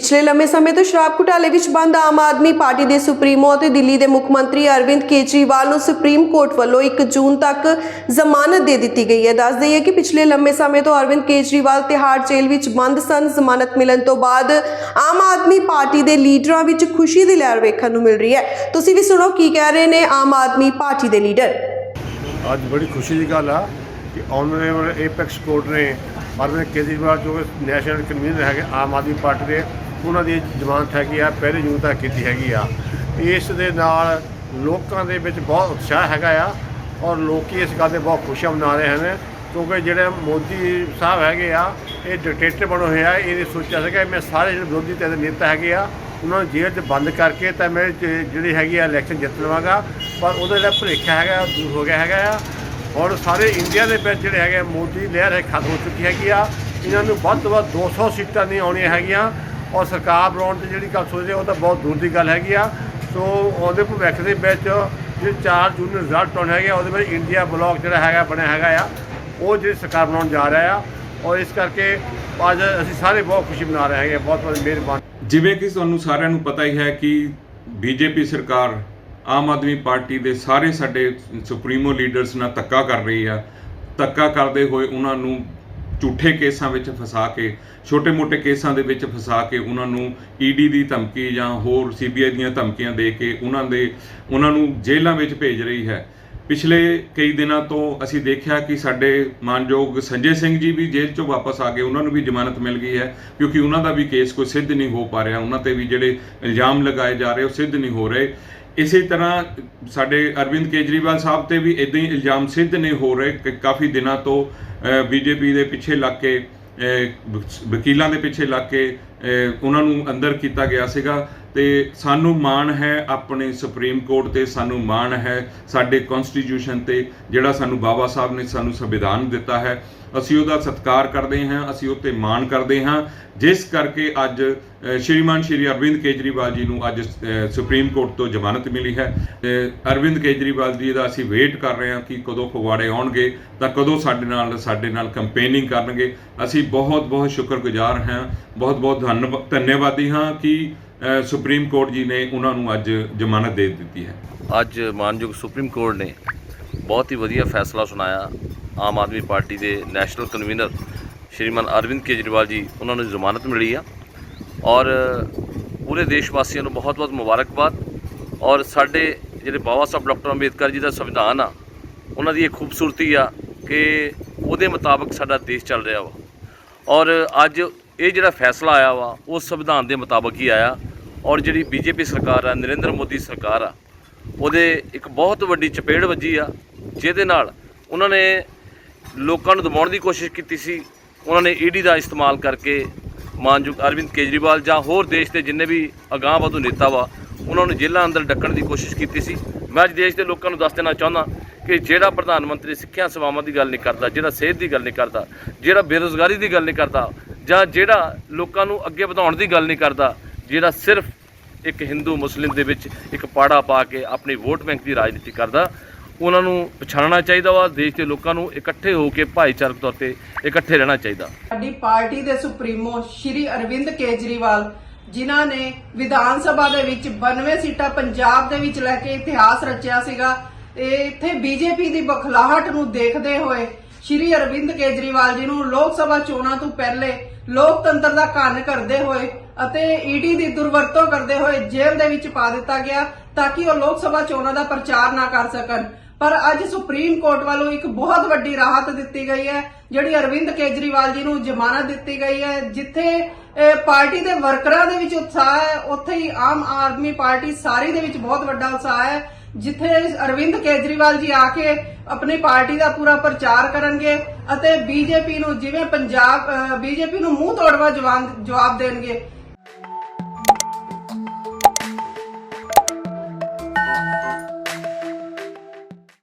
ਪਿਛਲੇ ਲੰਮੇ ਸਮੇਂ ਤੋਂ ਸ਼ਰਾਬ ਘੁਟਾਲੇ ਵਿੱਚ ਬੰਦ ਆਮ ਆਦਮੀ ਪਾਰਟੀ ਦੇ ਸੁਪਰੀਮੋ ਅਤੇ ਦਿੱਲੀ ਦੇ ਮੁੱਖ ਮੰਤਰੀ ਅਰਵਿੰਦ ਕੇਜਰੀਵਾਲ ਨੂੰ ਸੁਪਰੀਮ ਕੋਰਟ ਵੱਲੋਂ 1 ਜੂਨ ਤੱਕ ਜ਼ਮਾਨਤ ਦੇ ਦਿੱਤੀ ਗਈ ਹੈ। ਦੱਸ ਦਈਏ ਕਿ ਪਿਛਲੇ ਲੰਮੇ ਸਮੇਂ ਤੋਂ ਅਰਵਿੰਦ ਕੇਜਰੀਵਾਲ ਤਿਹਾੜ ਜੇਲ੍ਹ ਵਿੱਚ ਬੰਦ ਸਨ। ਜ਼ਮਾਨਤ ਮਿਲਣ ਤੋਂ ਬਾਅਦ ਆਮ ਆਦਮੀ ਪਾਰਟੀ ਦੇ ਲੀਡਰਾਂ ਵਿੱਚ ਖੁਸ਼ੀ ਦੀ ਲਹਿਰ ਵੇਖਣ ਨੂੰ ਮਿਲ ਰਹੀ ਹੈ। ਤੁਸੀਂ ਵੀ ਸੁਣੋ ਕੀ ਕਹਿ ਰਹੇ ਨੇ ਆਮ ਆਦਮੀ ਪਾਰਟੀ ਦੇ ਲੀਡਰ। ਅੱਜ ਬੜੀ ਖੁਸ਼ੀ ਦੀ ਗੱਲ ਆ ਕਿ ਆਨਰੇਬਲ ਏਪੈਕਸ ਕੋਰਟ ਨੇ ਅਰਵਿੰਦ ਕੇਜਰੀਵਾਲ ਜੋ ਨੈਸ਼ਨਲ ਕਨਵੀਨਰ ਹੈਗੇ ਆਮ ਆਦਮੀ ਪਾਰਟੀ ਦੇ ਉਹਨਾਂ ਦੀ ਜ਼ਮਾਨਤ ਹੈਗੀ ਆ ਪਹਿਲੇ ਜੂਨ ਤੱਕ ਕੀਤੀ ਹੈਗੀ ਆ। ਇਸ ਦੇ ਨਾਲ ਲੋਕਾਂ ਦੇ ਵਿੱਚ ਬਹੁਤ ਉਤਸ਼ਾਹ ਹੈਗਾ ਆ ਔਰ ਲੋਕੀ ਇਸ ਗੱਲ 'ਤੇ ਬਹੁਤ ਖੁਸ਼ੀਆਂ ਮਨਾ ਰਹੇ ਹਨ ਕਿਉਂਕਿ ਜਿਹੜੇ ਮੋਦੀ ਸਾਹਿਬ ਹੈਗੇ ਆ ਇਹ ਡਿਕਟੇਟਰ ਬਣੇ ਹੋਏ ਆ ਇਹਨੇ ਸੋਚਿਆ ਸੀਗਾ ਮੈਂ ਸਾਰੇ ਜਿਹੜੇ ਵਿਰੋਧੀ ਧਿਰ ਦੇ ਨੇਤਾ ਹੈਗੇ ਆ ਉਹਨਾਂ ਨੂੰ ਜੇਲ੍ਹ 'ਚ ਬੰਦ ਕਰਕੇ ਤਾਂ ਮੈਂ ਜ- ਜਿਹੜੀ ਹੈਗੀ ਆ ਇਲੈਕਸ਼ਨ ਜਿੱਤ ਲਵਾਂਗਾ। ਪਰ ਉਹਦਾ ਜਿਹੜਾ ਭੁਲੇਖਾ ਹੈਗਾ ਉਹ ਦੂਰ ਹੋ ਗਿਆ ਹੈਗਾ ਆ। ਔਰ ਸਾਰੇ ਇੰਡੀਆ ਦੇ ਵਿੱਚ ਜਿਹੜੇ ਹੈਗੇ ਆ, ਮੋਦੀ ਲਹਿਰ ਹੈ ਖਤਮ ਹੋ ਚੁੱਕੀ ਹੈਗੀ ਆ। ਇਹਨਾਂ ਨੂੰ ਵੱਧ ਤੋਂ ਵੱਧ 200 ਸੀਟਾਂ ਨਹੀਂ ਆਉਣੀਆਂ ਹੈਗੀਆਂ। ਔਰ ਸਰਕਾਰ ਬਣਾਉਣ ਦੀ ਜਿਹੜੀ ਗੱਲ ਸੋਚਦੇ ਉਹ ਤਾਂ ਬਹੁਤ ਦੂਰ ਦੀ ਗੱਲ ਹੈਗੀ ਆ। ਸੋ ਉਹਦੇ ਭਵਿੱਖ ਦੇ ਵਿੱਚ ਜਿਹੜੇ 4 ਜੂਨ ਨੂੰ ਰਿਜ਼ਲਟ ਆਉਣੇ ਹੈਗੇ ਆ, ਉਹਦੇ ਵਿੱਚ ਇੰਡੀਆ ਬਲਾਕ ਜਿਹੜਾ ਹੈਗਾ ਬਣਿਆ ਹੈਗਾ ਆ ਉਹ ਜਿਹੜੀ ਸਰਕਾਰ ਬਣਾਉਣ ਜਾ ਰਿਹਾ ਆ। ਔਰ ਇਸ ਕਰਕੇ ਅੱਜ ਅਸੀਂ ਸਾਰੇ ਬਹੁਤ ਖੁਸ਼ੀ ਮਨਾ ਰਹੇ ਹੈਗੇ ਆ। ਬਹੁਤ ਬਹੁਤ ਮਿਹਰਬਾਨੀ। ਜਿਵੇਂ ਕਿ ਤੁਹਾਨੂੰ ਸਾਰਿਆਂ ਨੂੰ ਪਤਾ ਹੀ ਹੈ ਕਿ ਬੀਜੇਪੀ ਸਰਕਾਰ ਆਮ ਆਦਮੀ ਪਾਰਟੀ ਦੇ ਸਾਰੇ ਸਾਡੇ ਸੁਪਰੀਮੋ ਲੀਡਰਸ ਨਾਲ ਧੱਕਾ ਕਰ ਰਹੀ ਆ। ਧੱਕਾ ਕਰਦੇ ਹੋਏ ਉਹਨਾਂ ਨੂੰ ਝੂਠੇ ਕੇਸਾਂ ਵਿੱਚ ਫਸਾ ਕੇ, ਛੋਟੇ-ਮੋਟੇ ਕੇਸਾਂ ਦੇ ਵਿੱਚ ਫਸਾ ਕੇ ਉਹਨਾਂ ਨੂੰ ਈਡੀ ਦੀ ਧਮਕੀ ਜਾਂ ਹੋਰ ਸੀਬੀਆਈ ਦੀਆਂ ਧਮਕੀਆਂ ਦੇ ਕੇ ਉਹਨਾਂ ਦੇ, ਉਹਨਾਂ ਨੂੰ ਜੇਲ੍ਹਾਂ ਵਿੱਚ ਭੇਜ ਰਹੀ ਹੈ। ਪਿਛਲੇ ਕਈ ਦਿਨਾਂ ਤੋਂ ਅਸੀਂ ਦੇਖਿਆ ਕਿ ਸਾਡੇ ਮਾਨਯੋਗ ਸੰਜੇ ਸਿੰਘ ਜੀ ਵੀ ਜੇਲ੍ਹ ਚੋਂ ਵਾਪਸ ਆ ਗਏ ਉਹਨਾਂ ਨੂੰ ਵੀ ਜ਼ਮਾਨਤ ਮਿਲ ਗਈ ਹੈ, ਕਿਉਂਕਿ ਉਹਨਾਂ ਦਾ ਵੀ ਕੇਸ ਕੋਈ ਸਿੱਧ ਨਹੀਂ ਹੋ ਪਾ ਰਿਹਾ, ਉਹਨਾਂ ਤੇ ਵੀ ਜਿਹੜੇ ਇਲਜ਼ਾਮ ਲਗਾਏ ਜਾ ਰਹੇ ਉਹ ਸਿੱਧ ਨਹੀਂ ਹੋ ਰਹੇ। ਇਸੇ ਤਰ੍ਹਾਂ ਸਾਡੇ ਅਰਵਿੰਦ ਕੇਜਰੀਵਾਲ ਸਾਹਿਬ ਤੇ ਵੀ ਇਦਾਂ ਹੀ ਇਲਜ਼ਾਮ ਸਿੱਧ ਨਹੀਂ ਹੋ ਰਹੇ ਕਿ ਕਾਫੀ ਦਿਨਾਂ ਤੋਂ ਬੀਜੇਪੀ ਦੇ ਪਿੱਛੇ ਲੱਗ ਕੇ ਵਕੀਲਾਂ ਦੇ ਪਿੱਛੇ ਲੱਗ ਕੇ ਉਹਨਾਂ ਨੂੰ ਅੰਦਰ ਕੀਤਾ ਗਿਆ ਸੀਗਾ। ਤੇ ਸਾਨੂੰ ਮਾਣ ਹੈ ਆਪਣੇ ਸੁਪਰੀਮ ਕੋਰਟ ਤੇ, ਸਾਨੂੰ ਮਾਣ ਹੈ ਸਾਡੇ ਕਨਸਟੀਟਿਊਸ਼ਨ ਤੇ, ਜਿਹੜਾ ਸਾਨੂੰ ਬਾਬਾ ਸਾਹਿਬ ਨੇ ਸਾਨੂੰ ਸੰਵਿਧਾਨ ਦਿੱਤਾ ਹੈ। ਅਸੀਂ ਉਹਦਾ ਸਤਿਕਾਰ ਕਰਦੇ ਹਾਂ, ਅਸੀਂ ਉਹ ਤੇ ਮਾਣ ਕਰਦੇ ਹਾਂ। ਜਿਸ ਕਰਕੇ ਅੱਜ ਸ਼੍ਰੀਮਾਨ ਸ਼੍ਰੀ ਅਰਵਿੰਦ ਕੇਜਰੀਵਾਲ ਜੀ ਨੂੰ ਅੱਜ ਸੁਪਰੀਮ ਕੋਰਟ ਤੋਂ ਜ਼ਮਾਨਤ ਮਿਲੀ ਹੈ। ਅਰਵਿੰਦ ਕੇਜਰੀਵਾਲ ਜੀ ਦਾ ਅਸੀਂ ਵੇਟ ਕਰ ਰਹੇ ਹਾਂ ਕਿ ਕਦੋਂ ਫਗਵਾੜੇ ਆਉਣਗੇ, ਤਾਂ ਕਦੋਂ ਸਾਡੇ ਨਾਲ ਸਾਡੇ ਨਾਲ ਕੰਪੇਨਿੰਗ ਕਰਨਗੇ। ਅਸੀਂ ਬਹੁਤ ਬਹੁਤ ਸ਼ੁਕਰਗੁਜ਼ਾਰ ਹਾਂ ਬਹੁਤ ਬਹੁਤ ਧੰਨਵਾ- ਧੰਨਵਾਦੀ ਹਾਂ ਕਿ ਸੁਪਰੀਮ ਕੋਰਟ ਜੀ ਨੇ ਉਹਨਾਂ ਨੂੰ ਅੱਜ ਜ਼ਮਾਨਤ ਦੇ ਦਿੱਤੀ ਹੈ। ਅੱਜ ਮਾਨਯੋਗ ਸੁਪਰੀਮ ਕੋਰਟ ਨੇ ਬਹੁਤ ਹੀ ਵਧੀਆ ਫੈਸਲਾ ਸੁਣਾਇਆ। ਆਮ ਆਦਮੀ ਪਾਰਟੀ ਦੇ ਨੈਸ਼ਨਲ ਕਨਵੀਨਰ ਸ਼੍ਰੀਮਾਨ ਅਰਵਿੰਦ ਕੇਜਰੀਵਾਲ ਜੀ, ਉਹਨਾਂ ਨੂੰ ਜ਼ਮਾਨਤ ਮਿਲੀ ਆ। ਔਰ ਪੂਰੇ ਦੇਸ਼ ਵਾਸੀਆਂ ਨੂੰ ਬਹੁਤ-ਬਹੁਤ ਮੁਬਾਰਕਬਾਦ। ਔਰ ਸਾਡੇ ਜਿਹੜੇ ਬਾਬਾ ਸਾਹਿਬ ਡਾਕਟਰ ਅੰਬੇਦਕਰ ਜੀ ਦਾ ਸੰਵਿਧਾਨ ਆ, ਉਹਨਾਂ ਦੀ ਇਹ ਖੂਬਸੂਰਤੀ ਆ ਕਿ ਉਹਦੇ ਮੁਤਾਬਕ ਸਾਡਾ ਦੇਸ਼ ਚੱਲ ਰਿਹਾ ਵਾ। ਔਰ ਅੱਜ ਇਹ ਜਿਹੜਾ ਫੈਸਲਾ ਆਇਆ ਵਾ, ਉਹ ਸੰਵਿਧਾਨ ਦੇ ਮੁਤਾਬਕ ਹੀ ਆਇਆ। ਔਰ ਜਿਹੜੀ ਬੀਜੇਪੀ ਸਰਕਾਰ ਆ, ਨਰਿੰਦਰ ਮੋਦੀ ਸਰਕਾਰ ਆ, ਉਹਦੇ ਇੱਕ ਬਹੁਤ ਵੱਡੀ ਚਪੇੜ ਵੱਜੀ ਆ, ਜਿਹਦੇ ਨਾਲ ਉਹਨਾਂ ਨੇ ਲੋਕਾਂ ਨੂੰ ਦਬਾਉਣ ਦੀ ਕੋਸ਼ਿਸ਼ ਕੀਤੀ ਸੀ। ਉਹਨਾਂ ਨੇ ਈਡੀ ਦਾ ਇਸਤੇਮਾਲ ਕਰਕੇ ਮਾਨਯੋਗ ਅਰਵਿੰਦ ਕੇਜਰੀਵਾਲ ਜਾਂ ਹੋਰ ਦੇਸ਼ ਦੇ ਜਿੰਨੇ ਵੀ ਅਗਾਂਹਵਧੂ ਨੇਤਾ ਵਾ, ਉਹਨਾਂ ਨੂੰ ਜੇਲ੍ਹਾਂ ਅੰਦਰ ਡੱਕਣ ਦੀ ਕੋਸ਼ਿਸ਼ ਕੀਤੀ ਸੀ। ਮੈਂ ਅੱਜ ਦੇਸ਼ ਦੇ ਲੋਕਾਂ ਨੂੰ ਦੱਸ ਦੇਣਾ ਚਾਹੁੰਦਾ ਕਿ ਜਿਹੜਾ ਪ੍ਰਧਾਨ ਮੰਤਰੀ ਸਿੱਖਿਆ ਸੇਵਾਵਾਂ ਦੀ ਗੱਲ ਨਹੀਂ ਕਰਦਾ, ਜਿਹੜਾ ਸਿਹਤ ਦੀ ਗੱਲ ਨਹੀਂ ਕਰਦਾ, ਜਿਹੜਾ ਬੇਰੁਜ਼ਗਾਰੀ ਦੀ ਗੱਲ ਨਹੀਂ ਕਰਦਾ ਜਾਂ ਜਿਹੜਾ ਲੋਕਾਂ ਨੂੰ ਅੱਗੇ ਵਧਾਉਣ ਦੀ ਗੱਲ ਨਹੀਂ ਕਰਦਾ ਜਿਹੜਾ ਸਿਰਫ ਇੱਕ ਹਿੰਦੂ ਮੁਸਲਿਮ ਦੇ ਵਿੱਚ ਇੱਕ ਪਾੜਾ ਪਾ ਕੇ ਆਪਣੀ ਵੋਟ ਬੈਂਕ ਦੀ ਰਾਜਨੀਤੀ ਕਰਦਾ, ਉਹਨਾਂ ਨੂੰ ਪਛਾਣਨਾ ਚਾਹੀਦਾ ਵਾ, ਦੇਸ਼ ਦੇ ਲੋਕਾਂ ਨੂੰ ਇਕੱਠੇ ਹੋ ਕੇ ਭਾਈਚਾਰਕ ਤੌਰ ਤੇ ਇਕੱਠੇ ਰਹਿਣਾ ਚਾਹੀਦਾ। ਸਾਡੀ ਪਾਰਟੀ ਦੇ ਸੁਪਰੀਮੋ ਸ਼੍ਰੀ ਅਰਵਿੰਦ ਕੇਜਰੀਵਾਲ ਜਿਨ੍ਹਾਂ ਨੇ ਵਿਧਾਨ ਸਭਾ ਦੇ ਵਿੱਚ 92 ਸੀਟਾਂ ਪੰਜਾਬ ਦੇ ਵਿੱਚ ਲੈ ਕੇ ਇਤਿਹਾਸ ਰਚਿਆ ਸੀਗਾ ਇਹ ਇੱਥੇ ਬੀਜੇਪੀ ਦੀ ਬਖਲਾਹਟ ਨੂੰ ਦੇਖਦੇ ਹੋਏ ਸ਼੍ਰੀ ਅਰਵਿੰਦ ਕੇਜਰੀਵਾਲ ਜੀ ਨੂੰ ਲੋਕ ਸਭਾ ਚੋਣਾਂ ਤੋਂ ਪਹਿਲੇ ਲੋਕਤੰਤਰ ਦਾ ਕੰਨ ਕਰਦੇ ਹੋਏ ਅਤੇ ਈਡੀ ਦੀ ਦੁਰਵਰਤੋਂ ਕਰਦੇ ਹੋਏ ਜੇਲ੍ਹ ਦੇ ਵਿੱਚ ਪਾ ਦਿੱਤਾ ਗਿਆ ਤਾਂ ਕਿ ਉਹ ਲੋਕ ਸਭਾ ਚੋਣਾਂ ਦਾ ਪ੍ਰਚਾਰ ਨਾ ਕਰ ਸਕਣ। ਪਰ ਅੱਜ ਸੁਪਰੀਮ ਕੋਰਟ ਵੱਲੋਂ ਇੱਕ ਬਹੁਤ ਵੱਡੀ ਰਾਹਤ ਦਿੱਤੀ ਗਈ ਹੈ, ਜਿਹੜੀ ਅਰਵਿੰਦ ਕੇਜਰੀਵਾਲ ਜੀ ਨੂੰ ਜ਼ਮਾਨਤ ਦਿੱਤੀ ਗਈ ਹੈ, ਜਿੱਥੇ ਪਾਰਟੀ ਦੇ ਵਰਕਰਾਂ ਦੇ ਵਿੱਚ ਉਤਸ਼ਾਹ ਹੈ, ਉੱਥੇ ਹੀ ਆਮ ਆਦਮੀ ਪਾਰਟੀ ਸਾਰੀ ਦੇ ਵਿੱਚ ਬਹੁਤ ਵੱਡਾ ਉਤਸ਼ਾਹ ਹੈ, ਜਿੱਥੇ ਅਰਵਿੰਦ ਕੇਜਰੀਵਾਲ ਜੀ ਆ ਕੇ ਆਪਣੀ ਪਾਰਟੀ ਦਾ ਪੂਰਾ ਪ੍ਰਚਾਰ ਕਰਨਗੇ ਅਤੇ ਬੀਜੇਪੀ ਨੂੰ ਜਿਵੇਂ ਪੰਜਾਬ ਬੀਜੇਪੀ ਨੂੰ ਮੂੰਹ ਤੋੜਵਾ ਜਵਾਨ- ਜਵਾਬ ਦੇਣਗੇ।